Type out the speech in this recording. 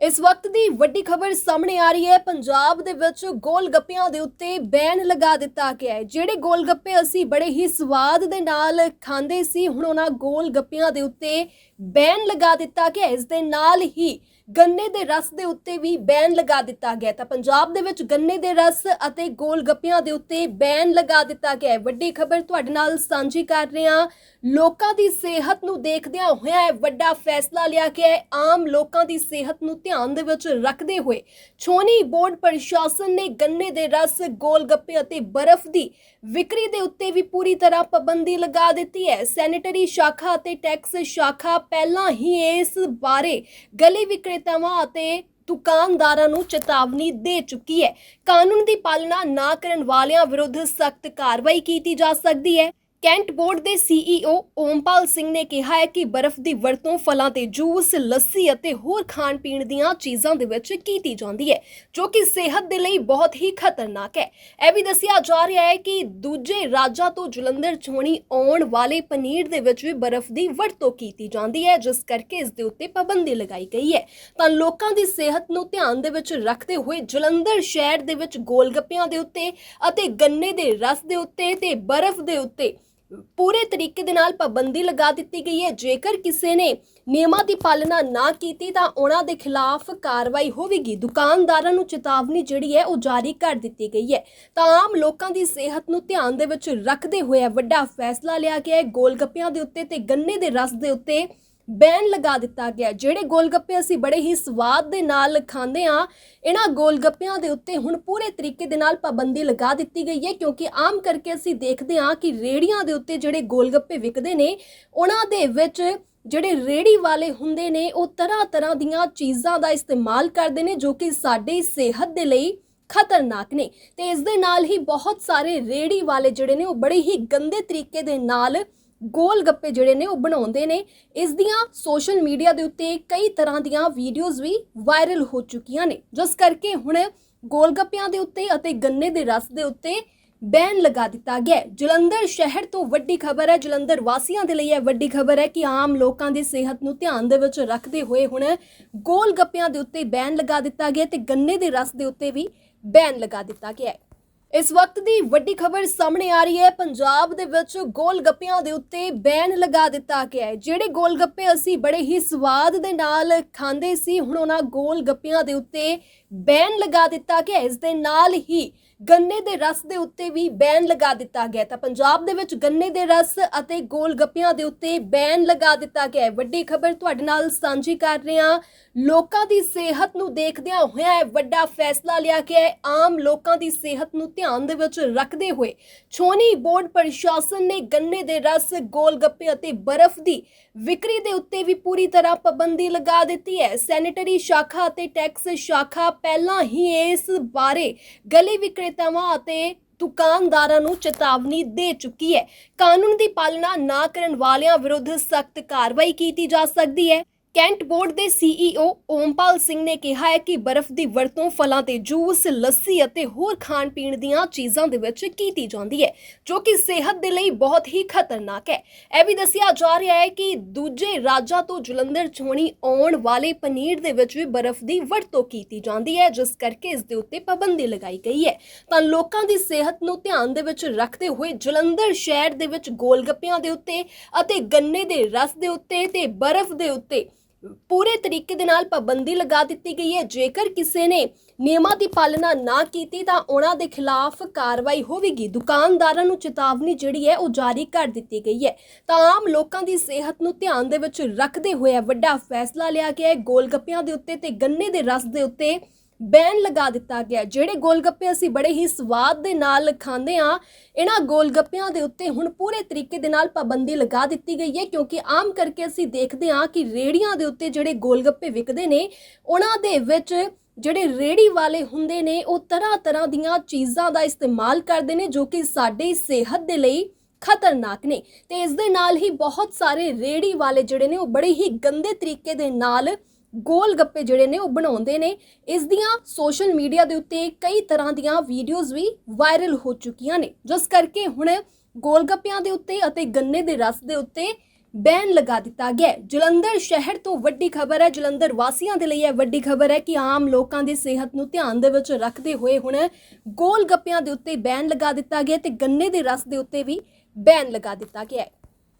ਇਸ ਵਕਤ ਦੀ ਵੱਡੀ ਖਬਰ ਸਾਹਮਣੇ ਆ ਰਹੀ ਹੈ। ਪੰਜਾਬ ਦੇ ਵਿੱਚ ਗੋਲ ਗੱਪਿਆਂ ਦੇ ਉੱਤੇ ਬੈਨ ਲਗਾ ਦਿੱਤਾ ਗਿਆ ਹੈ। ਜਿਹੜੇ ਗੋਲ ਗੱਪੇ ਅਸੀਂ ਬੜੇ ਹੀ ਸਵਾਦ ਦੇ ਨਾਲ ਖਾਂਦੇ ਸੀ, ਹੁਣ ਉਹਨਾਂ ਗੋਲ ਗੱਪਿਆਂ ਦੇ ਉੱਤੇ ਬੈਨ ਲਗਾ ਦਿੱਤਾ ਗਿਆ ਇਸ ਦੇ ਨਾਲ ਹੀ ਗੰਨੇ ਦੇ ਰਸ ਦੇ ਉੱਤੇ ਵੀ ਬੈਨ ਲਗਾ ਦਿੱਤਾ ਗਿਆ ਤਾਂ ਪੰਜਾਬ ਦੇ ਵਿੱਚ ਗੰਨੇ ਦੇ ਰਸ ਅਤੇ ਗੋਲ ਗੱਪਿਆਂ ਦੇ ਉੱਤੇ ਬੈਨ ਲਗਾ ਦਿੱਤਾ ਗਿਆ ਹੈ। ਵੱਡੀ ਖਬਰ ਤੁਹਾਡੇ ਨਾਲ ਸਾਂਝੀ ਕਰ ਰਹੇ ਹਾਂ। ਲੋਕਾਂ ਦੀ ਸਿਹਤ ਨੂੰ ਦੇਖਦਿਆਂ ਹੋਇਆ ਇਹ ਵੱਡਾ ਫੈਸਲਾ ਲਿਆ ਗਿਆ ਹੈ। ਆਮ ਲੋਕਾਂ ਦੀ ਸਿਹਤ ਨੂੰ ਧਿਆਨ ਦੇ ਵਿੱਚ ਰੱਖਦੇ ਹੋਏ ਛੋਣੀ ਬੋਰਡ ਪ੍ਰਸ਼ਾਸਨ ਨੇ ਗੰਨੇ ਦੇ ਰਸ, ਗੋਲ ਗੱਪੇ ਅਤੇ ਬਰਫ਼ ਦੀ ਵਿਕਰੀ ਦੇ ਉੱਤੇ ਵੀ ਪੂਰੀ ਤਰ੍ਹਾਂ ਪਾਬੰਦੀ ਲਗਾ ਦਿੱਤੀ ਹੈ। ਸੈਨੇਟਰੀ ਸ਼ਾਖਾ ਅਤੇ ਟੈਕਸ ਸ਼ਾਖਾ ਪਹਿਲਾਂ ਹੀ ਇਸ ਬਾਰੇ ਗਲੀ ਵਿਕਰੇਤਾਵਾਂ ਅਤੇ ਦੁਕਾਨਦਾਰਾਂ ਨੂੰ ਚੇਤਾਵਨੀ ਦੇ ਚੁੱਕੀ ਹੈ। ਕਾਨੂੰਨ ਦੀ ਪਾਲਣਾ ਨਾ ਕਰਨ ਵਾਲਿਆਂ ਵਿਰੁੱਧ ਸਖਤ ਕਾਰਵਾਈ ਕੀਤੀ ਜਾ ਸਕਦੀ ਹੈ। ਕੈਂਟ ਬੋਰਡ ਦੇ ਸੀਈਓ ਓਮਪਾਲ ਸਿੰਘ ਨੇ ਕਿਹਾ ਹੈ ਕਿ ਬਰਫ਼ ਦੀ ਵਰਤੋਂ ਫਲਾਂ ਤੇ ਜੂਸ, ਲੱਸੀ ਅਤੇ ਹੋਰ ਖਾਣ ਪੀਣ ਦੀਆਂ ਚੀਜ਼ਾਂ ਦੇ ਵਿੱਚ ਕੀਤੀ ਜਾਂਦੀ ਹੈ ਜੋ ਕਿ ਸਿਹਤ ਦੇ ਲਈ ਬਹੁਤ ਹੀ ਖਤਰਨਾਕ ਹੈ। ਇਹ ਵੀ ਦੱਸਿਆ ਜਾ ਰਿਹਾ ਹੈ ਕਿ ਦੂਜੇ ਰਾਜਾਂ ਤੋਂ ਜਲੰਧਰ ਛੋਣੀ ਆਉਣ ਵਾਲੇ ਪਨੀਰ ਦੇ ਵਿੱਚ ਵੀ ਬਰਫ਼ ਦੀ ਵਰਤੋਂ ਕੀਤੀ ਜਾਂਦੀ ਹੈ ਜਿਸ ਕਰਕੇ ਇਸ ਦੇ ਉੱਤੇ ਪਾਬੰਦੀ ਲਗਾਈ ਗਈ ਹੈ। ਤਾਂ ਲੋਕਾਂ ਦੀ ਸਿਹਤ ਨੂੰ ਧਿਆਨ ਦੇ ਵਿੱਚ ਰੱਖਦੇ ਹੋਏ ਜਲੰਧਰ ਸ਼ਹਿਰ ਦੇ ਵਿੱਚ ਗੋਲਗੱਪਿਆਂ ਦੇ ਉੱਤੇ ਅਤੇ ਗੰਨੇ ਦੇ ਰਸ ਦੇ ਉੱਤੇ ਤੇ ਬਰਫ਼ ਦੇ ਉੱਤੇ ਪੂਰੇ ਤਰੀਕੇ ਦੇ ਨਾਲ ਪਾਬੰਦੀ ਲਗਾ ਦਿੱਤੀ ਗਈ ਹੈ। ਜੇਕਰ ਕਿਸੇ ਨੇ ਨਿਯਮਾਂ ਦੀ ਪਾਲਣਾ ਨਾ ਕੀਤੀ, ਤਾਂ ਉਹਨਾਂ ਦੇ ਖਿਲਾਫ ਕਾਰਵਾਈ ਹੋਵੇਗੀ। ਦੁਕਾਨਦਾਰਾਂ ਨੂੰ ਚੇਤਾਵਨੀ ਜਿਹੜੀ ਹੈ, ਉਹ ਜਾਰੀ ਕਰ ਦਿੱਤੀ ਗਈ ਹੈ। ਤਾਂ ਆਮ ਲੋਕਾਂ ਦੀ ਸਿਹਤ ਨੂੰ ਧਿਆਨ ਦੇ ਵਿੱਚ ਰੱਖਦੇ ਹੋਏ ਵੱਡਾ ਫੈਸਲਾ ਲਿਆ ਗਿਆ ਹੈ। ਗੋਲ ਗੱਪਿਆਂ ਦੇ ਉੱਤੇ ਤੇ ਗੰਨੇ ਦੇ ਰਸ ਦੇ ਉੱਤੇ ਬੈਨ ਲਗਾ ਦਿੱਤਾ ਗਿਆ। ਜਿਹੜੇ ਗੋਲਗੱਪੇ ਅਸੀਂ ਬੜੇ ਹੀ ਸਵਾਦ ਦੇ ਨਾਲ ਖਾਂਦੇ ਆ ਇਹਨਾਂ ਗੋਲਗੱਪਿਆਂ ਦੇ ਉੱਤੇ ਹੁਣ ਪੂਰੇ ਤਰੀਕੇ ਦੇ ਨਾਲ ਪਾਬੰਦੀ ਲਗਾ ਦਿੱਤੀ ਗਈ ਹੈ ਕਿਉਂਕਿ ਆਮ ਕਰਕੇ ਅਸੀਂ ਦੇਖਦੇ ਹਾਂ ਕਿ ਰੇੜੀਆਂ ਦੇ ਉੱਤੇ ਜਿਹੜੇ ਗੋਲਗੱਪੇ ਵਿਕਦੇ ਨੇ, ਉਹਨਾਂ ਦੇ ਵਿੱਚ ਜਿਹੜੇ ਰੇੜੀ ਵਾਲੇ ਹੁੰਦੇ ਨੇ, ਉਹ ਤਰ੍ਹਾਂ ਤਰ੍ਹਾਂ ਦੀਆਂ ਚੀਜ਼ਾਂ ਦਾ ਇਸਤੇਮਾਲ ਕਰਦੇ ਨੇ ਜੋ ਕਿ ਸਾਡੀ ਸਿਹਤ ਦੇ ਲਈ ਖਤਰਨਾਕ ਨੇ। ਤੇ ਇਸ ਦੇ ਨਾਲ ਹੀ ਬਹੁਤ ਸਾਰੇ ਰੇੜੀ ਵਾਲੇ ਜਿਹੜੇ ਨੇ, ਉਹ ਬੜੇ ਹੀ ਗੰਦੇ ਤਰੀਕੇ ਦੇ ਨਾਲ ਗੋਲ ਗੱਪੇ ਜਿਹੜੇ ਨੇ ਉਹ ਬਣਾਉਂਦੇ ਨੇ। ਇਸ ਦੀਆਂ ਸੋਸ਼ਲ ਮੀਡੀਆ ਦੇ ਉੱਤੇ ਕਈ ਤਰ੍ਹਾਂ ਦੀਆਂ ਵੀਡੀਓਜ਼ ਵੀ ਵਾਇਰਲ ਹੋ ਚੁੱਕੀਆਂ ਨੇ। ਜਿਸ ਕਰਕੇ ਹੁਣ ਗੋਲ ਗੱਪਿਆਂ ਦੇ ਉੱਤੇ ਅਤੇ ਗੰਨੇ ਦੇ ਰਸ ਦੇ ਉੱਤੇ ਬੈਨ ਲਗਾ ਦਿੱਤਾ ਗਿਆ ਜਲੰਧਰ ਸ਼ਹਿਰ ਤੋਂ ਵੱਡੀ ਖਬਰ ਹੈ। ਜਲੰਧਰ ਵਾਸੀਆਂ ਦੇ ਲਈ ਇਹ ਵੱਡੀ ਖਬਰ ਹੈ ਕਿ ਆਮ ਲੋਕਾਂ ਦੀ ਸਿਹਤ ਨੂੰ ਧਿਆਨ ਦੇ ਵਿੱਚ ਰੱਖਦੇ ਹੋਏ ਹੁਣ ਗੋਲ ਗੱਪਿਆਂ ਦੇ ਉੱਤੇ ਬੈਨ ਲਗਾ ਦਿੱਤਾ ਗਿਆ ਤੇ ਗੰਨੇ ਦੇ ਰਸ ਦੇ ਉੱਤੇ ਵੀ ਬੈਨ ਲਗਾ ਦਿੱਤਾ ਗਿਆ ਹੈ। ਇਸ ਵਕਤ ਦੀ ਵੱਡੀ ਖਬਰ ਸਾਹਮਣੇ ਆ ਰਹੀ ਹੈ ਪੰਜਾਬ ਦੇ ਵਿੱਚ ਗੋਲ ਗੱਪਿਆਂ ਦੇ ਉੱਤੇ ਬੈਨ ਲਗਾ ਦਿੱਤਾ ਗਿਆ ਹੈ ਜਿਹੜੇ ਗੋਲ ਗੱਪੇ ਅਸੀਂ ਬੜੇ ਹੀ ਸਵਾਦ ਦੇ ਨਾਲ ਖਾਂਦੇ ਸੀ, ਹੁਣ ਉਹਨਾਂ ਗੋਲ ਗੱਪਿਆਂ ਦੇ ਉੱਤੇ ਬੈਨ ਲਗਾ ਦਿੱਤਾ ਗਿਆ ਹੈ। ਇਸ ਦੇ ਨਾਲ ਹੀ ਗੰਨੇ ਦੇ ਰਸ ਦੇ ਉੱਤੇ ਵੀ ਬੈਨ ਲਗਾ ਦਿੱਤਾ ਗਿਆ ਤਾਂ ਪੰਜਾਬ ਦੇ ਵਿੱਚ ਗੰਨੇ ਦੇ ਰਸ ਅਤੇ ਗੋਲ ਗੱਪਿਆਂ ਦੇ ਉੱਤੇ ਬੈਨ ਲਗਾ ਦਿੱਤਾ ਗਿਆ ਹੈ। ਵੱਡੀ ਖਬਰ ਤੁਹਾਡੇ ਨਾਲ ਸਾਂਝੀ ਕਰ ਰਹੇ ਹਾਂ। ਲੋਕਾਂ ਦੀ ਸਿਹਤ ਨੂੰ ਦੇਖਦਿਆਂ ਹੋਇਆ ਇਹ ਵੱਡਾ ਫੈਸਲਾ ਲਿਆ ਗਿਆ ਹੈ। ਆਮ ਲੋਕਾਂ ਦੀ ਸਿਹਤ ਨੂੰ ਧਿਆਨ ਦੇ ਵਿੱਚ ਰੱਖਦੇ ਹੋਏ ਛੋਣੀ ਬੋਰਡ ਪ੍ਰਸ਼ਾਸਨ ਨੇ ਗੰਨੇ ਦੇ ਰਸ ਗੋਲ ਗੱਪੇ ਅਤੇ ਬਰਫ਼ ਦੀ ਵਿਕਰੀ ਦੇ ਉੱਤੇ ਵੀ ਪੂਰੀ ਤਰ੍ਹਾਂ ਪਾਬੰਦੀ ਲਗਾ ਦਿੱਤੀ ਹੈ। ਸੈਨੇਟਰੀ ਸ਼ਾਖਾ ਅਤੇ ਟੈਕਸ ਸ਼ਾਖਾ ਪਹਿਲਾਂ ਹੀ ਇਸ ਬਾਰੇ ਗਲੀ ਵਿਕਰੇਤਾਵਾਂ ਅਤੇ ਦੁਕਾਨਦਾਰਾਂ ਨੂੰ ਚੇਤਾਵਨੀ ਦੇ ਚੁੱਕੀ ਹੈ। ਕਾਨੂੰਨ ਦੀ ਪਾਲਣਾ ਨਾ ਕਰਨ ਵਾਲਿਆਂ ਵਿਰੁੱਧ ਸਖਤ ਕਾਰਵਾਈ ਕੀਤੀ ਜਾ ਸਕਦੀ ਹੈ। ਕੈਂਟ ਬੋਰਡ ਦੇ ਸੀਈਓ ਓਮਪਾਲ ਸਿੰਘ ਨੇ ਕਿਹਾ ਹੈ ਕਿ ਬਰਫ਼ ਦੀ ਵਰਤੋਂ ਫਲਾਂ ਤੇ ਜੂਸ, ਲੱਸੀ ਅਤੇ ਹੋਰ ਖਾਣ ਪੀਣ ਦੀਆਂ ਚੀਜ਼ਾਂ ਦੇ ਵਿੱਚ ਕੀਤੀ ਜਾਂਦੀ ਹੈ ਜੋ ਕਿ ਸਿਹਤ ਦੇ ਲਈ ਬਹੁਤ ਹੀ ਖਤਰਨਾਕ ਹੈ। ਇਹ ਵੀ ਦੱਸਿਆ ਜਾ ਰਿਹਾ ਹੈ ਕਿ ਦੂਜੇ ਰਾਜਾਂ ਤੋਂ ਜਲੰਧਰ ਛੋਣੀ ਆਉਣ ਵਾਲੇ ਪਨੀਰ ਦੇ ਵਿੱਚ ਵੀ ਬਰਫ਼ ਦੀ ਵਰਤੋਂ ਕੀਤੀ ਜਾਂਦੀ ਹੈ ਜਿਸ ਕਰਕੇ ਇਸ ਦੇ ਉੱਤੇ ਪਾਬੰਦੀ ਲਗਾਈ ਗਈ ਹੈ। ਤਾਂ ਲੋਕਾਂ ਦੀ ਸਿਹਤ ਨੂੰ ਧਿਆਨ ਦੇ ਵਿੱਚ ਰੱਖਦੇ ਹੋਏ ਜਲੰਧਰ ਸ਼ਹਿਰ ਦੇ ਵਿੱਚ ਗੋਲਗੱਪਿਆਂ ਦੇ ਉੱਤੇ ਅਤੇ ਗੰਨੇ ਦੇ ਰਸ ਦੇ ਉੱਤੇ ਤੇ ਬਰਫ਼ ਦੇ ਉੱਤੇ ਪੂਰੇ ਤਰੀਕੇ ਦੇ ਨਾਲ ਪਾਬੰਦੀ ਲਗਾ ਦਿੱਤੀ ਗਈ ਹੈ। ਜੇਕਰ ਕਿਸੇ ਨੇ ਨਿਯਮਾਂ ਦੀ ਪਾਲਣਾ ਨਾ ਕੀਤੀ, ਤਾਂ ਉਹਨਾਂ ਦੇ ਖਿਲਾਫ ਕਾਰਵਾਈ ਹੋਵੇਗੀ। ਦੁਕਾਨਦਾਰਾਂ ਨੂੰ ਚੇਤਾਵਨੀ ਜਿਹੜੀ ਹੈ, ਉਹ ਜਾਰੀ ਕਰ ਦਿੱਤੀ ਗਈ ਹੈ। ਤਾਂ ਆਮ ਲੋਕਾਂ ਦੀ ਸਿਹਤ ਨੂੰ ਧਿਆਨ ਦੇ ਵਿੱਚ ਰੱਖਦੇ ਹੋਏ ਵੱਡਾ ਫੈਸਲਾ ਲਿਆ ਗਿਆ ਹੈ। ਗੋਲ ਗੱਪਿਆਂ ਦੇ ਉੱਤੇ ਤੇ ਗੰਨੇ ਦੇ ਰਸ ਦੇ ਉੱਤੇ ਬੈਨ ਲਗਾ ਦਿੱਤਾ ਗਿਆ। ਜਿਹੜੇ ਗੋਲਗੱਪੇ ਅਸੀਂ ਬੜੇ ਹੀ ਸਵਾਦ ਦੇ ਨਾਲ ਖਾਂਦੇ ਆ ਇਹਨਾਂ ਗੋਲਗੱਪਿਆਂ ਦੇ ਉੱਤੇ ਹੁਣ ਪੂਰੇ ਤਰੀਕੇ ਦੇ ਨਾਲ ਪਾਬੰਦੀ ਲਗਾ ਦਿੱਤੀ ਗਈ ਹੈ, ਕਿਉਂਕਿ ਆਮ ਕਰਕੇ ਅਸੀਂ ਦੇਖਦੇ ਹਾਂ ਕਿ ਰੇੜੀਆਂ ਦੇ ਉੱਤੇ ਜਿਹੜੇ ਗੋਲਗੱਪੇ ਵਿਕਦੇ ਨੇ, ਉਹਨਾਂ ਦੇ ਵਿੱਚ ਜਿਹੜੇ ਰੇੜੀ ਵਾਲੇ ਹੁੰਦੇ ਨੇ, ਉਹ ਤਰ੍ਹਾਂ ਤਰ੍ਹਾਂ ਦੀਆਂ ਚੀਜ਼ਾਂ ਦਾ ਇਸਤੇਮਾਲ ਕਰਦੇ ਨੇ, ਜੋ ਕਿ ਸਾਡੀ ਸਿਹਤ ਦੇ ਲਈ ਖਤਰਨਾਕ ਨੇ। ਤੇ ਇਸ ਦੇ ਨਾਲ ਹੀ ਬਹੁਤ ਸਾਰੇ ਰੇੜੀ ਵਾਲੇ ਜਿਹੜੇ ਨੇ, ਉਹ ਬੜੇ ਹੀ ਗੰਦੇ ਤਰੀਕੇ ਦੇ ਨਾਲ ਗੋਲ ਗੱਪੇ ਜਿਹੜੇ ਨੇ ਉਹ ਬਣਾਉਂਦੇ ਨੇ। ਇਸ ਦੀਆਂ ਸੋਸ਼ਲ ਮੀਡੀਆ ਦੇ ਉੱਤੇ ਕਈ ਤਰ੍ਹਾਂ ਦੀਆਂ ਵੀਡੀਓਜ਼ ਵੀ ਵਾਇਰਲ ਹੋ ਚੁੱਕੀਆਂ ਨੇ। ਜਿਸ ਕਰਕੇ ਹੁਣ ਗੋਲ ਗੱਪਿਆਂ ਦੇ ਉੱਤੇ ਅਤੇ ਗੰਨੇ ਦੇ ਰਸ ਦੇ ਉੱਤੇ ਬੈਨ ਲਗਾ ਦਿੱਤਾ ਗਿਆ ਜਲੰਧਰ ਸ਼ਹਿਰ ਤੋਂ ਵੱਡੀ ਖਬਰ ਹੈ। ਜਲੰਧਰ ਵਾਸੀਆਂ ਦੇ ਲਈ ਇਹ ਵੱਡੀ ਖਬਰ ਹੈ ਕਿ ਆਮ ਲੋਕਾਂ ਦੀ ਸਿਹਤ ਨੂੰ ਧਿਆਨ ਦੇ ਵਿੱਚ ਰੱਖਦੇ ਹੋਏ ਹੁਣ ਗੋਲ ਗੱਪਿਆਂ ਦੇ ਉੱਤੇ ਬੈਨ ਲਗਾ ਦਿੱਤਾ ਗਿਆ ਤੇ ਗੰਨੇ ਦੇ ਰਸ ਦੇ ਉੱਤੇ ਵੀ ਬੈਨ ਲਗਾ ਦਿੱਤਾ ਗਿਆ ਹੈ।